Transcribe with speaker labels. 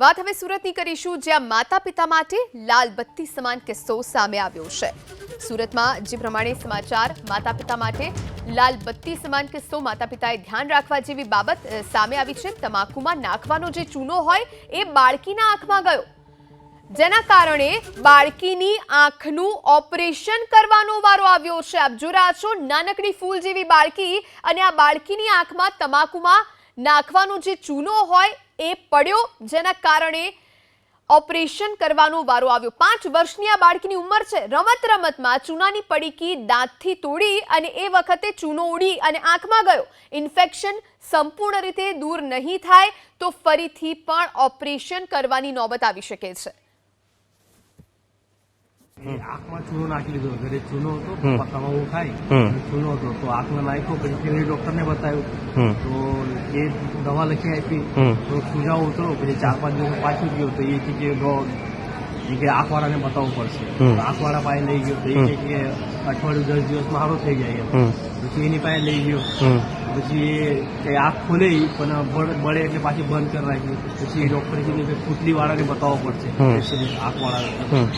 Speaker 1: વાત હવે સુરતની કરીશું, જ્યાં માતા પિતા માટે લાલ બત્તી સમાન કિસ્સો સામે આવ્યો છે. સુરતમાં જે પ્રમાણે સમાચાર માતા પિતા માટે લાલ બત્તી સમાન કિસ્સો માતા પિતાએ ધ્યાન રાખવા જેવી બાબત સામે આવી છે. તમાકુમાં નાખવાનો જે ચૂનો હોય, એ બાળકીના આંખમાં ગયો. જેના કારણે બાળકીની આંખનું ઓપરેશન કરવાનો વારો આવ્યો છે. આપ રહ્યા છો, નાનકડી ફૂલ જેવી બાળકી અને આ બાળકીની આંખમાં તમાકુમાં નાખવાનો જે ચૂનો હોય એ પડ્યો, જેના કારણે ઓપરેશન કરવાનો વારો આવ્યો. પાંચ વર્ષની આ બાળકીની ઉંમર છે. રમત રમતમાં ચૂનાની પડીકી દાંતથી તોડી અને એ વખતે ચૂનો ઉડી અને આંખમાં ગયો. ઇન્ફેક્શન સંપૂર્ણ રીતે દૂર નહીં થાય તો ફરીથી પણ ઓપરેશન કરવાની નોબત આવી શકે છે.
Speaker 2: આંખમાં ચૂનો નાખી લીધો ઘરે ચૂનો હતો. પપ્પામાં હું
Speaker 3: હમ.
Speaker 2: ચૂનો હતો. તો આંખમાં નાખ્યો પછી ફેમિલી ડોક્ટરને બતાવ્યું. તો એ દવા લખી આપી. તો સુજાવ ઉતરો પછી ચાર પાંચ દિવસ પાછું ગયો. તો એ કે એ કે આંખવાળાને બતાવવું પડશે. આંખવાળા પાસે લઈ ગયો. તો એ કે કે અઠવાડિયું દસ દિવસમાં સારો થઈ જાય પછી એની પાસે લઈ ગયો. પછી એ કઈ આંખ ખોલે પણ બળે એટલે પાછી બંધ કરી રાખ્યું. પછી ડોક્ટરે કીધું કે પુતલી વાળાને બતાવવો પડશે. આંખ
Speaker 3: હમ.